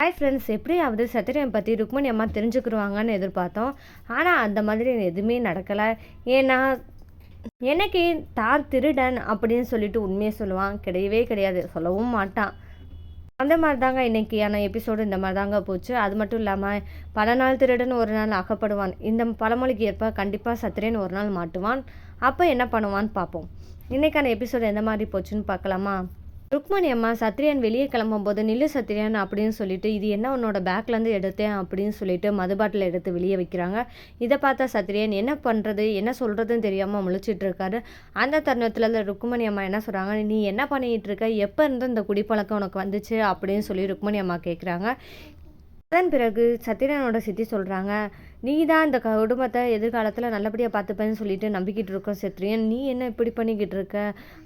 Hi friends எப்படியாவது சத்திரியம் பற்றி ருக்மணி அம்மா தெரிஞ்சுக்கிடுவாங்கன்னு எதிர்பார்த்தோம். ஆனால் அந்த மாதிரி எதுவுமே நடக்கலை. ஏன்னா எனக்கு தான் திருடன் அப்படின்னு சொல்லிட்டு உண்மையை சொல்லுவான். கிடையவே கிடையாது. சொல்லவும் மாட்டான். அந்த மாதிரி தாங்க இன்றைக்கியான எபிசோடு இந்த மாதிரி தாங்க போச்சு. அது மட்டும் இல்லாமல் பல நாள் திருடன் ஒரு நாள் அகப்படுவான். இந்த பழமொழிக்கு ஏற்ப கண்டிப்பாக சத்திரியன் ஒரு நாள் மாட்டுவான். அப்போ என்ன பண்ணுவான்னு பார்ப்போம். இன்றைக்கான எபிசோடு எந்த மாதிரி போச்சுன்னு பார்க்கலாமா? ருக்மணி அம்மா சத்ரியன் வெளியே கிளம்பும்போது நில்லு சத்ரியன் அப்படின்னு சொல்லிட்டு இது என்ன உன்னோட பேக்லேருந்து எடுத்தேன் அப்படின்னு சொல்லிட்டு மது பாட்டில் எடுத்து வெளியே வைக்கிறாங்க. இதை பார்த்தா சத்ரியன் என்ன பண்ணுறது என்ன சொல்கிறதுன்னு தெரியாமல் முழிச்சிட்டு இருக்காரு. அந்த தருணத்தில் ருக்மணி அம்மா என்ன சொல்கிறாங்க நீ என்ன பண்ணிகிட்டு இருக்க? எப்போ இருந்து இந்த குடிப்பழக்கம் உனக்கு வந்துச்சு? அப்படின்னு சொல்லி ருக்மணி அம்மா கேட்குறாங்க அதன் பிறகு சத்திரனோட சித்தி சொல்கிறாங்க நீ தான் இந்த குடும்பத்தை எதிர்காலத்தில் நல்லபடியாக பார்த்துப்பேன்னு சொல்லிட்டு நம்பிக்கிட்டு இருக்கோம் சத்ரியன். நீ என்ன இப்படி பண்ணிக்கிட்டு இருக்க?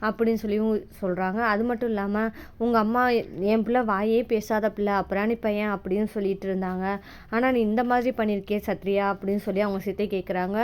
அப்படின்னு சொல்லியும் சொல்கிறாங்க அது மட்டும் இல்லாமல் உங்கள் அம்மா என் பிள்ளை வாயே பேசாத பிள்ளை அப்புறாணி பையன் அப்படின்னு சொல்லிட்டு இருந்தாங்க. ஆனால் நீ இந்த மாதிரி பண்ணியிருக்கே சத்ரியா அப்படின்னு சொல்லி அவங்க சித்தை கேட்குறாங்க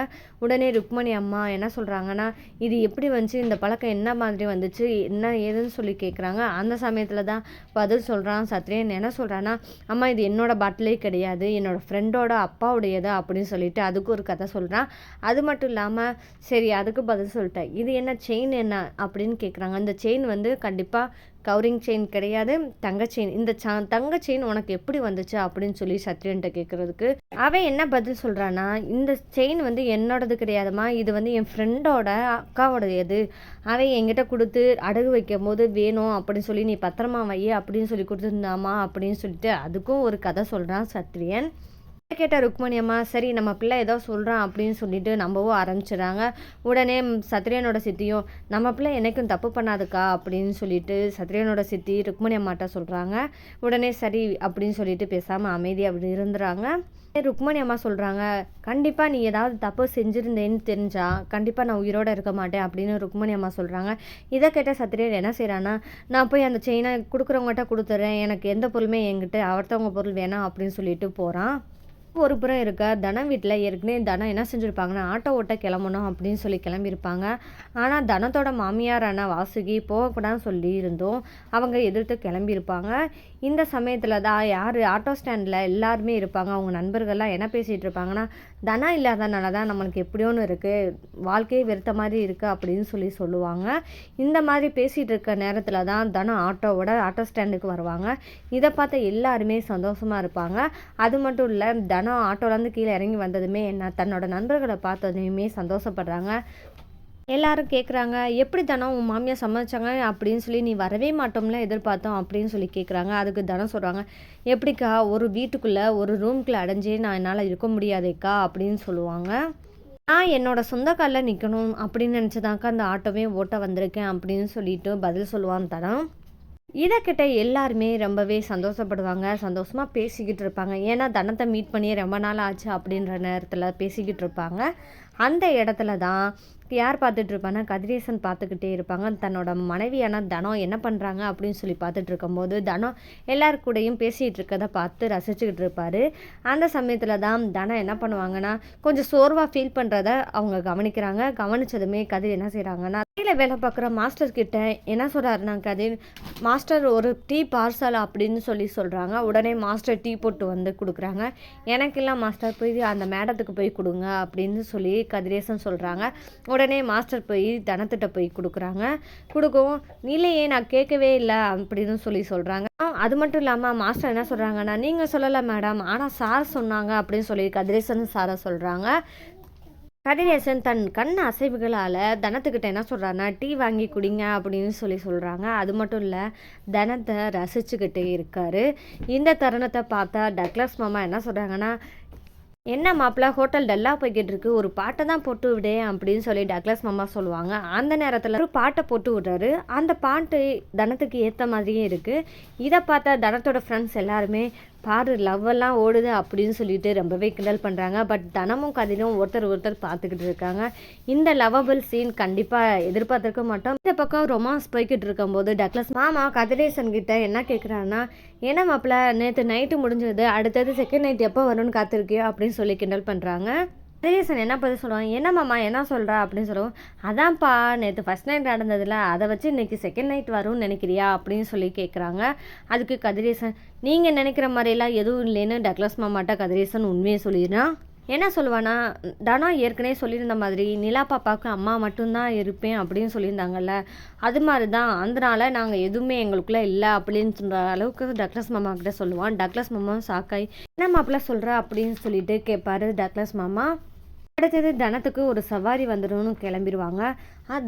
உடனே ருக்மணி அம்மா என்ன சொல்கிறாங்கன்னா இது எப்படி வந்துச்சு? இந்த பழக்கம் என்ன மாதிரி வந்துச்சு? என்ன ஏதுன்னு சொல்லி கேட்குறாங்க அந்த சமயத்தில் தான் பதில் சொல்கிறான் சத்ரியன். என்ன சொல்கிறான்னா அம்மா இது என்னோட பாட்டிலே கிடையாது. என்னோடய ஃப்ரெண்டோட அப்பாவுடையது அப்படின்னு சொல்லிட்டு அதுக்கு ஒரு கதை சொல்கிறான் அது மட்டும் இல்லாமல் சரி அதுக்கு பதில் சொல்லிட்டேன். இது என்ன செயின் என்ன அப்படின்னு கேட்குறாங்க அந்த செயின் வந்து கண்டிப்பாக கவரிங் செயின் கிடையாது தங்க செயின். இந்த சா தங்க செயின் உனக்கு எப்படி வந்துச்சு அப்படின்னு சொல்லி சத்ரியன்ட்ட கேட்குறதுக்கு அவன் என்ன பதில் சொல்கிறான்னா இந்த செயின் வந்து என்னோடது கிடையாதுமா இது வந்து என் ஃப்ரெண்டோட அக்காவோடையது அவன் என்கிட்ட கொடுத்து அடகு வைக்கும் போது வேணும் அப்படின்னு சொல்லி நீ பத்திரமா வை அப்படின்னு சொல்லி கொடுத்துருந்தாமா அப்படின்னு சொல்லிட்டு அதுக்கும் ஒரு கதை சொல்கிறான் சத்ரியன். கேட்ட ருக்மணி அம்மா சரி நம்ம பிள்ளை ஏதோ சொல்கிறான் அப்படின்னு சொல்லிட்டு நம்பவும் ஆரம்பிச்சிடுறாங்க. உடனே சத்ரியனோட சித்தியும் நம்ம பிள்ளை எனக்கும் தப்பு பண்ணாதுக்கா அப்படின்னு சொல்லிட்டு சத்ரியனோட சித்தி ருக்மணி அம்மாட்ட சொல்கிறாங்க உடனே சரி அப்படின்னு சொல்லிட்டு பேசாமல் அமைதி அப்படி இருந்துறாங்க. ருக்மணி அம்மா சொல்கிறாங்க கண்டிப்பாக நீ ஏதாவது தப்பு செஞ்சுருந்தேன்னு தெரிஞ்சா கண்டிப்பாக நான் உயிரோடு இருக்க மாட்டேன் அப்படின்னு ருக்மணி அம்மா சொல்கிறாங்க இதை கேட்ட சத்திரியர் என்ன செய்கிறான்னா நான் போய் அந்த செயினை கொடுக்குறவங்ககிட்ட கொடுத்துட்றேன் எனக்கு எந்த பொருளுமே என்கிட்ட அவர்த்தவங்க பொருள் வேணாம் அப்படின்னு சொல்லிட்டு போகிறான் ஒரு புறம் இருக்க தனம் வீட்டில் ஏற்கனவே தனம் என்ன செஞ்சுருப்பாங்கன்னா ஆட்டோ ஓட்ட கிளம்பணும் அப்படின்னு சொல்லி கிளம்பியிருப்பாங்க. ஆனால் தனத்தோட மாமியாரான வாசுகி போகக்கூடாதுன்னு சொல்லி இருந்தோம் அவங்க எதிர்த்து கிளம்பியிருப்பாங்க. இந்த சமயத்தில் தான் யார் ஆட்டோ ஸ்டாண்டில் எல்லாருமே இருப்பாங்க. அவங்க நண்பர்கள்லாம் என்ன பேசிகிட்டு இருப்பாங்கன்னா தனம் இல்லாதனால தான் நம்மளுக்கு எப்படியோன்னு இருக்குது வாழ்க்கையே வெறுத்த மாதிரி இருக்குது அப்படின்னு சொல்லி சொல்லுவாங்க. இந்த மாதிரி பேசிகிட்டு இருக்க நேரத்தில் தான் தனம் ஆட்டோவோட ஆட்டோ ஸ்டாண்டுக்கு வருவாங்க. இதை பார்த்த எல்லாருமே சந்தோஷமாக இருப்பாங்க. அது மட்டும் இல்லை தனம் ஆட்டோலேருந்து கீழே இறங்கி வந்ததுமே நான் தன்னோட நண்பர்களை பார்த்ததுமே சந்தோஷப்படுறாங்க. எல்லாரும் கேட்குறாங்க எப்படி தனம் உன் மாமியார் சம்மதிச்சாங்க? அப்படின்னு சொல்லி நீ வரவே மாட்டோம்ல எதிர்பார்த்தோம் அப்படின்னு சொல்லி கேட்குறாங்க அதுக்கு தனம் சொல்கிறாங்க எப்படிக்கா ஒரு வீட்டுக்குள்ளே ஒரு ரூம்குள்ளே அடைஞ்சே நான் என்னால் இருக்க முடியாதேக்கா? அப்படின்னு சொல்லுவாங்க. நான் என்னோட சொந்த காலில் நிற்கணும் அப்படின்னு நினச்சதாக்கா அந்த ஆட்டோவே ஓட்ட வந்திருக்கேன் அப்படின்னு சொல்லிட்டு பதில் சொல்லுவான் தனம் இதை கிட்ட எல்லாருமே ரொம்பவே சந்தோஷப்படுவாங்க சந்தோஷமாக பேசிக்கிட்டு இருப்பாங்க. ஏன்னா தனத்தை மீட் பண்ணி ரொம்ப நாள் ஆச்சு அப்படின்ற நேரத்தில் பேசிக்கிட்டு இருப்பாங்க. அந்த இடத்துல தான் யார் பார்த்துட்டு இருப்பானா கதிரேசன் பார்த்துக்கிட்டே இருப்பாங்க. தன்னோட மனைவியான தனம் என்ன பண்ணுறாங்க அப்படின்னு சொல்லி பார்த்துட்டு இருக்கும்போது தனம் எல்லாரு கூடயும் பேசிகிட்டு இருக்கதை பார்த்து ரசிச்சுக்கிட்டு இருப்பார். அந்த சமயத்தில் தான் தனம் என்ன பண்ணுவாங்கன்னா கொஞ்சம் சோர்வாக ஃபீல் பண்ணுறத அவங்க கவனிக்கிறாங்க. கவனித்ததுமே கதிர் என்ன செய்கிறாங்கன்னா கடையில் வேலை பார்க்குற மாஸ்டர் கிட்ட என்ன சொல்கிறாருன்னா கதிர்? மாஸ்டர் ஒரு டீ பார்சல் அப்படின்னு சொல்லி சொல்கிறாங்க உடனே மாஸ்டர் டீ போட்டு வந்து கொடுக்குறாங்க. எனக்கெல்லாம் மாஸ்டர் போய் அந்த மேடத்துக்கு போய் கொடுங்க அப்படின்னு சொல்லி கதிரேசன் சொல்கிறாங்க உடனே மாஸ்டர் போய் தனத்திட்ட போய் கொடுக்குறாங்க. கொடுக்கவும் இல்லையே நான் கேட்கவே இல்லை அப்படின்னு சொல்லி சொல்கிறாங்க அது மட்டும் இல்லாமல் மாஸ்டர் என்ன சொல்கிறாங்கன்னா நீங்கள் சொல்லலை மேடம். ஆனால் சார் சொன்னாங்க அப்படின்னு சொல்லி கதிரேசன் சாரை சொல்கிறாங்க கதிரேசன் தன் கண் அசைவுகளால் தனத்துக்கிட்ட என்ன சொல்கிறாருன்னா டீ வாங்கி குடிங்க அப்படின்னு சொல்லி சொல்கிறாங்க அது மட்டும் இல்லை தனத்தை ரசிச்சுக்கிட்டே இருக்கார். இந்த தருணத்தை பார்த்தா டக்ளஸ் மாமா என்ன சொல்கிறாங்கன்னா என்ன மாப்பிள்ள ஹோட்டல் டல்லாக போய்கிட்டு இருக்கு. ஒரு பாட்டை தான் போட்டு விடு அப்படின்னு சொல்லி டக்ளஸ் மாமா சொல்லுவாங்க. அந்த நேரத்தில் ஒரு பாட்டை போட்டு விடுறாரு. அந்த பாட்டு தனத்துக்கு ஏற்ற மாதிரியே இருக்குது இதை பார்த்தா தனத்தோட ஃப்ரெண்ட்ஸ் எல்லாருமே பாரு லவ் எல்லாம் ஓடுது அப்படின்னு சொல்லிட்டு ரொம்பவே கிண்டல் பண்ணுறாங்க பட் தனமும் கதினும் ஒருத்தர் ஒருத்தர் பார்த்துக்கிட்டு இருக்காங்க. இந்த லவபிள் சீன் கண்டிப்பாக எதிர்பார்த்துருக்க மாட்டோம். இந்த பக்கம் ரொமான்ஸ் போய்கிட்டு இருக்கும்போது டக்ளஸ் மாமா கதிரேசன் கிட்ட என்ன கேட்குறான்னா ஏன்னா மாப்பிள்ள நேற்று நைட்டு முடிஞ்சது அடுத்தது செகண்ட் நைட் எப்போ வரும்னு காத்திருக்கியோ? அப்படின்னு சொல்லி கிண்டல் பண்ணுறாங்க கதிரேசன் என்ன பதில் சொல்லுவான் என்ன மாமா என்ன சொல்கிறா அப்படின்னு சொல்லுவோம். அதான்ப்பா நேற்று ஃபஸ்ட் நைட் நடந்ததில்ல அதை வச்சு இன்றைக்கி செகண்ட் நைட் வரும்னு நினைக்கிறியா? அப்படின்னு சொல்லி கேட்குறாங்க அதுக்கு கதிரேசன் நீங்கள் நினைக்கிற மாதிரிலாம் எதுவும் இல்லைன்னு டக்ளஸ் மாமாட்ட கதிரேசன் உண்மையை சொல்லிடுறான் என்ன சொல்லுவானா தனா ஏற்கனவே சொல்லியிருந்த மாதிரி நிலா பாப்பாவுக்கு அம்மா மட்டும்தான் இருப்பேன் அப்படின்னு சொல்லியிருந்தாங்கல்ல. அது மாதிரி தான் அதனால் நாங்கள் எதுவுமே எங்களுக்குள்ளே இல்லை அப்படின்னு சொல்கிற அளவுக்கு டக்ளஸ் மாமா கிட்ட சொல்லுவான். டக்ளஸ் மாமாவும் சாக்காய் என்ன மாப்பிள்ள சொல்கிற அப்படின்னு சொல்லிட்டு கேட்பாரு டக்ளஸ் மாமா. அடுத்தது தனத்துக்கு ஒரு சவாரி வந்துடும்னு கிளம்பிடுவாங்க.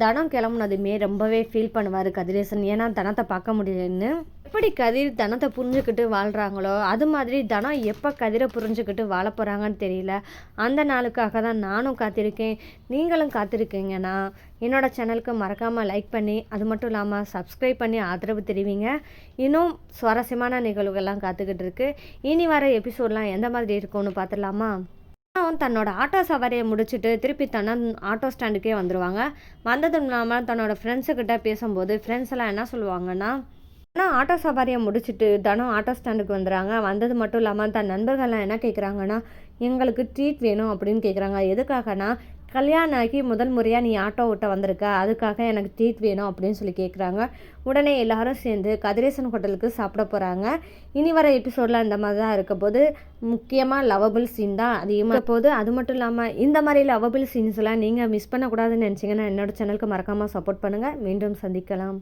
தனம் கிளம்புனதுமே ரொம்பவே ஃபீல் பண்ணுவார் கதிரேசன். ஏன்னா தனத்தை பார்க்க முடியலன்னு. எப்படி கதிர் தனத்தை புரிஞ்சுக்கிட்டு வாழ்கிறாங்களோ அது மாதிரி தனம் எப்போ கதிரை புரிஞ்சுக்கிட்டு வாழ போகிறாங்கன்னு தெரியல. அந்த நாளுக்காக தான் நானும் காத்திருக்கேன். நீங்களும் காத்திருக்கீங்கன்னா என்னோடய சேனலுக்கு மறக்காமல் லைக் பண்ணி அது மட்டும் இல்லாமல் சப்ஸ்கிரைப் பண்ணி ஆதரவு தெரிவிங்க. இன்னும் சுவாரஸ்யமான நிகழ்வுகள்லாம் காத்துக்கிட்டு இருக்கு. இனி வர எபிசோட்லாம் எந்த மாதிரி இருக்கும்னு பார்த்துடலாமா? தன்னோட ஆட்டோ சவாரியை முடிச்சுட்டு திருப்பி தன்ன ஆட்டோ ஸ்டாண்டுக்கே வந்துடுவாங்க வந்ததும் இல்லாமல் தன்னோட ஃப்ரெண்ட்ஸுக்கிட்ட பேசும்போது ஃப்ரெண்ட்ஸ் எல்லாம் என்ன சொல்லுவாங்கன்னா ஆனால் ஆட்டோ சவாரியை முடிச்சுட்டு தனம் ஆட்டோ ஸ்டாண்டுக்கு வந்துடுறாங்க. வந்தது மட்டும் இல்லாமல் தன் நண்பர்கள்லாம் என்ன கேட்குறாங்கன்னா எங்களுக்கு ட்ரீட் வேணும் அப்படின்னு கேட்குறாங்க எதுக்காகனா கல்யாணம் ஆகி முதல் முறையாக நீ ஆட்டோ ஓட்ட வந்திருக்க. அதுக்காக எனக்கு ட்ரீட் வேணும் அப்படின்னு சொல்லி கேட்குறாங்க உடனே எல்லாரும் சேர்ந்து கதிரேசன் ஹோட்டலுக்கு சாப்பிட போகிறாங்க இனி வர எபிசோடில் இந்த மாதிரி தான் இருக்க போது முக்கியமாக லவபிள் சீன் தான் அதிகமாக போது. அது மட்டும் இல்லாமல் இந்த மாதிரி லவபிள் சீன்ஸ்லாம் நீங்கள் மிஸ் பண்ணக்கூடாதுன்னு நினச்சிங்கன்னா என்னோடய சேனலுக்கு மறக்காமல் சப்போர்ட் பண்ணுங்கள் மீண்டும் சந்திக்கலாம்.